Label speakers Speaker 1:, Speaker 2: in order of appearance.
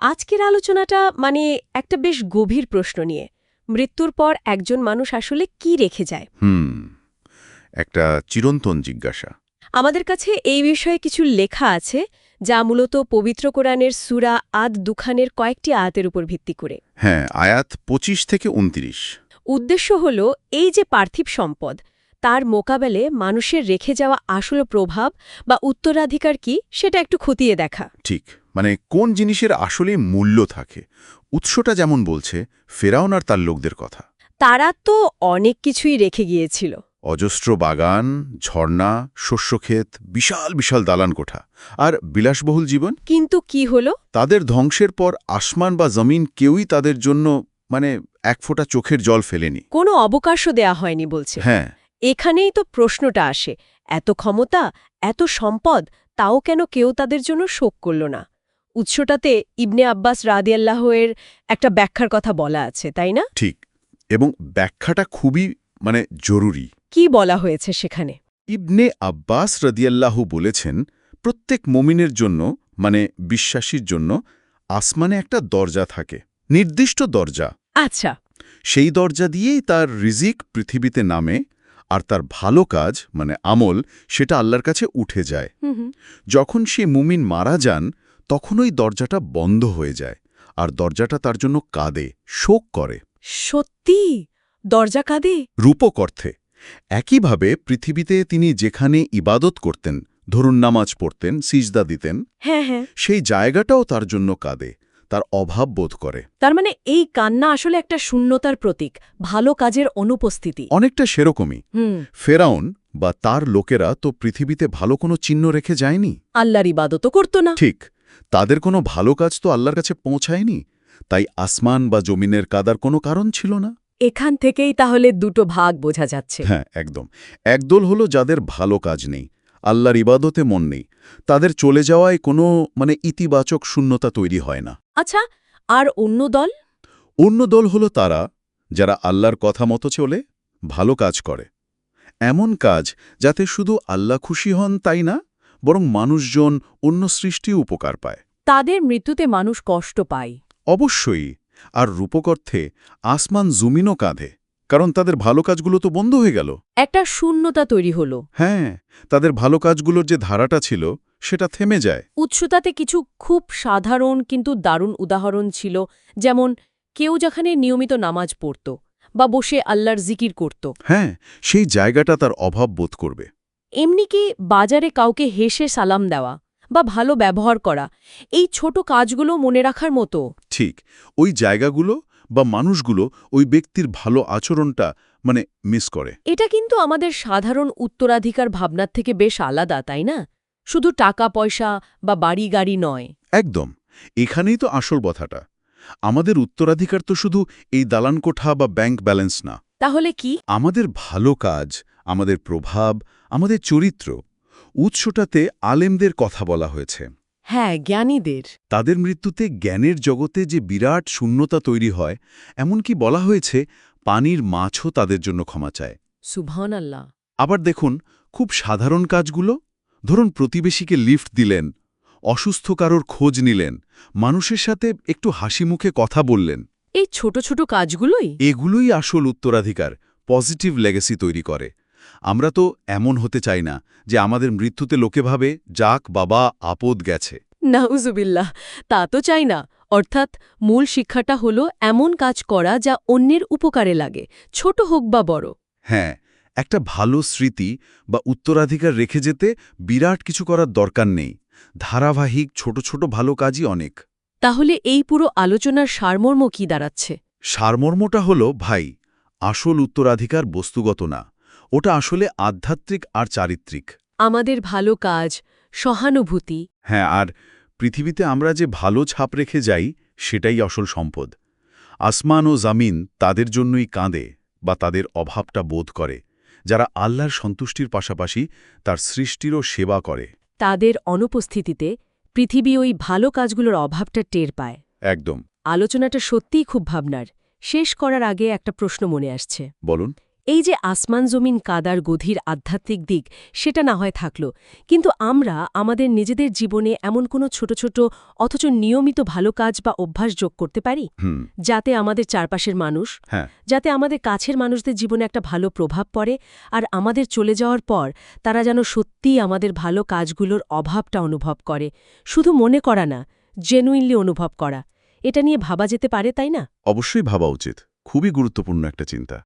Speaker 1: আজকের আলোচনাটা মানে একটা বেশ গভীর প্রশ্ন নিয়ে। মৃত্যুর পর একজন মানুষ আসলে কি রেখে যায়?
Speaker 2: হুম একটা চিরন্তন জিজ্ঞাসা।
Speaker 1: আমাদের কাছে এই বিষয়ে কিছু লেখা আছে যা মূলত পবিত্র কোরআনের সুরা আদ দুখানের কয়েকটি আয়াতের উপর ভিত্তি করে।
Speaker 2: হ্যাঁ আয়াত ২৫ থেকে উনত্রিশ।
Speaker 1: উদ্দেশ্য হল এই যে পার্থিব সম্পদ তার মোকাবেলে মানুষের রেখে যাওয়া আসল প্রভাব বা উত্তরাধিকার কি সেটা একটু খতিয়ে দেখা।
Speaker 2: ঠিক। মানে কোন জিনিসের আসলে মূল্য থাকে? উৎসটা যেমন বলছে ফেরাউন আর তার লোকদের কথা।
Speaker 1: তারা তো অনেক কিছুই রেখে গিয়েছিল।
Speaker 2: অজস্র বাগান ঝর্ণা শস্যক্ষেত বিশাল বিশাল দালান কোঠা। আর বিলাসবহুল জীবন?
Speaker 1: কিন্তু কি হলো?
Speaker 2: তাদের ধ্বংসের পর আসমান বা জমিন কেউই তাদের জন্য মানে এক ফোঁটা চোখের জল ফেলেনি।
Speaker 1: কোনো অবকাশও দেয়া হয়নি বলছে।
Speaker 2: হ্যাঁ।
Speaker 1: এখানেই তো প্রশ্নটা আসে। এত ক্ষমতা এত সম্পদ তাও কেন কেউ তাদের জন্য শোক করল না? উৎসটাতে ইবনে আব্বাস রাদিয়াল্লাহের একটা ব্যাখ্যার কথা বলা আছে তাই না?
Speaker 2: ঠিক। এবং ব্যাখ্যাটা খুবই মানে জরুরি।
Speaker 1: কি বলা হয়েছে সেখানে?
Speaker 2: ইবনে আব্বাস রদিয়াল্লাহু বলেছেন প্রত্যেক মমিনের জন্য মানে বিশ্বাসীর জন্য আসমানে একটা দরজা থাকে নির্দিষ্ট দরজা।
Speaker 1: আচ্ছা।
Speaker 2: সেই দরজা দিয়েই তার রিজিক পৃথিবীতে নামে আর তার ভালো কাজ মানে আমল সেটা আল্লাহর কাছে উঠে যায়। যখন সে মুমিন মারা যান তখন ওই দরজাটা বন্ধ হয়ে যায় আর দরজাটা তার জন্য কাঁদে শোক করে।
Speaker 1: সত্যি? দরজা কাঁদে?
Speaker 2: রূপক অর্থে। একইভাবে পৃথিবীতে তিনি যেখানে ইবাদত করতেন ধরুন নামাজ পড়তেন সিজদা দিতেন
Speaker 1: হ্যাঁ হ্যাঁ।
Speaker 2: সেই জায়গাটাও তার জন্য কাঁদে তার অভাব বোধ করে।
Speaker 1: তার মানে এই কান্না আসলে একটা শূন্যতার প্রতীক ভালো কাজের অনুপস্থিতি।
Speaker 2: অনেকটা সেরকমই। ফেরাউন বা তার লোকেরা তো পৃথিবীতে ভালো কোনো চিহ্ন রেখে যায়নি?
Speaker 1: আল্লাহর ইবাদতও করত না।
Speaker 2: ঠিক। তাদের কোনো ভালো কাজ তো আল্লাহর কাছে পৌঁছায়নি তাই আসমান বা জমিনের কাদার কোনো কারণ ছিল না।
Speaker 1: এখান থেকেই তাহলে দুটো ভাগ বোঝা যাচ্ছে।
Speaker 2: হ্যাঁ একদম। একদল হলো যাদের ভালো কাজ নেই আল্লাহর ইবাদতে মন নেই তাদের চলে যাওয়ায় কোনো মানে ইতিবাচক শূন্যতা তৈরি হয় না।
Speaker 1: আচ্ছা আর অন্য দল?
Speaker 2: অন্য দল হলো তারা যারা আল্লাহর কথা মতো চলে ভালো কাজ করে। এমন কাজ যাতে শুধু আল্লাহ খুশি হন তাই না? বরং মানুষজন অন্য সৃষ্টি উপকার পায়।
Speaker 1: তাদের মৃত্যুতে মানুষ কষ্ট পায়।
Speaker 2: অবশ্যই আর রূপকর্থে আসমান জুমিনও কাঁধে কারণ তাদের ভালো কাজগুলো তো বন্ধ হয়ে গেল।
Speaker 1: একটা শূন্যতা তৈরি হলো।
Speaker 2: হ্যাঁ তাদের ভালো কাজগুলোর যে ধারাটা ছিল সেটা থেমে যায়।
Speaker 1: উৎসতাতে কিছু খুব সাধারণ কিন্তু দারুণ উদাহরণ ছিল যেমন কেউ যেখানে নিয়মিত নামাজ পড়ত বা বসে আল্লাহর জিকির করত।
Speaker 2: হ্যাঁ সেই জায়গাটা তার অভাব বোধ করবে।
Speaker 1: এমনি কি বাজারে কাউকে হেসে সালাম দেওয়া বা ভালো ব্যবহার করা এই ছোট কাজগুলো মনে রাখার মতো?
Speaker 2: ঠিক ওই জায়গাগুলো বা মানুষগুলো ওই ব্যক্তির ভালো আচরণটা মানে মিস করে।
Speaker 1: এটা কিন্তু আমাদের সাধারণ উত্তরাধিকার ভাবনার থেকে বেশ আলাদা তাই না? শুধু টাকা পয়সা বা বাড়ি গাড়ি নয়।
Speaker 2: একদম এখানেই তো আসল কথাটা। আমাদের উত্তরাধিকার তো শুধু এই দালান কোঠা বা ব্যাংক ব্যালেন্স না।
Speaker 1: তাহলে কি?
Speaker 2: আমাদের ভালো কাজ আমাদের প্রভাব আমাদের চরিত্র উৎসটাতে আলেমদের কথা বলা হয়েছে।
Speaker 1: হ্যাঁ জ্ঞানীদের।
Speaker 2: তাদের মৃত্যুতে জ্ঞানের জগতে যে বিরাট শূন্যতা তৈরি হয় এমনকি বলা হয়েছে পানির মাছও তাদের জন্য ক্ষমা চায়।
Speaker 1: সুবহান আল্লাহ
Speaker 2: আবার দেখুন খুব সাধারণ কাজগুলো। ধরুন প্রতিবেশীকে লিফট দিলেন অসুস্থ কারোর খোঁজ নিলেন মানুষের সাথে একটু হাসি মুখে কথা বললেন।
Speaker 1: এই ছোট ছোট কাজগুলোই?
Speaker 2: এগুলোই আসল উত্তরাধিকার পজিটিভ লেগেসি তৈরি করে। আমরা তো এমন হতে চাই না যে আমাদের মৃত্যুতে লোকে ভাবে যাক বাবা আপদ গেছে।
Speaker 1: নাউজুবিল্লাহ তা তো চাই না। অর্থাৎ মূল শিক্ষাটা হলো এমন কাজ করা যা অন্যের উপকারে লাগে ছোট হোক বা বড়।
Speaker 2: হ্যাঁ একটা ভালো স্মৃতি বা উত্তরাধিকার রেখে যেতে বিরাট কিছু করার দরকার নেই। ধারাবাহিক ছোট ছোট ভালো কাজই অনেক।
Speaker 1: তাহলে এই পুরো আলোচনার সারমর্ম কি দাঁড়াচ্ছে?
Speaker 2: সারমর্মটা হলো ভাই আসল উত্তরাধিকার বস্তুগত না। ওটা আসলে আধ্যাত্মিক আর চারিত্রিক।
Speaker 1: আমাদের ভালো কাজ সহানুভূতি।
Speaker 2: হ্যাঁ আর পৃথিবীতে আমরা যে ভালো ছাপ রেখে যাই সেটাই আসল সম্পদ। আসমান ও জামিন তাদের জন্যই কাঁদে বা তাদের অভাবটা বোধ করে যারা আল্লাহর সন্তুষ্টির পাশাপাশি তার সৃষ্টিরও সেবা করে।
Speaker 1: তাদের অনুপস্থিতিতে পৃথিবী ওই ভালো কাজগুলোর অভাবটা টের পায়।
Speaker 2: একদম।
Speaker 1: আলোচনাটা সত্যিই খুব ভাবনার। শেষ করার আগে একটা প্রশ্ন মনে আসছে।
Speaker 2: বলুন।
Speaker 1: এই যে আসমান জমিন কাদার গধীর আধ্যাত্মিক দিক সেটা না হয় থাকল। কিন্তু আমরা আমাদের নিজেদের জীবনে এমন কোনো ছোট ছোট অথচ নিয়মিত ভালো কাজ বা অভ্যাস যোগ করতে পারি? যাতে আমাদের চারপাশের মানুষ
Speaker 2: হ্যাঁ।
Speaker 1: যাতে আমাদের কাছের মানুষদের জীবনে একটা ভালো প্রভাব পড়ে আর আমাদের চলে যাওয়ার পর তারা যেন সত্যিই আমাদের ভালো কাজগুলোর অভাবটা অনুভব করে। শুধু মনে করা না জেনুইনলি অনুভব করা। এটা নিয়ে ভাবা যেতে পারে তাই না?
Speaker 2: অবশ্যই ভাবা উচিত। খুবই গুরুত্বপূর্ণ একটা চিন্তা।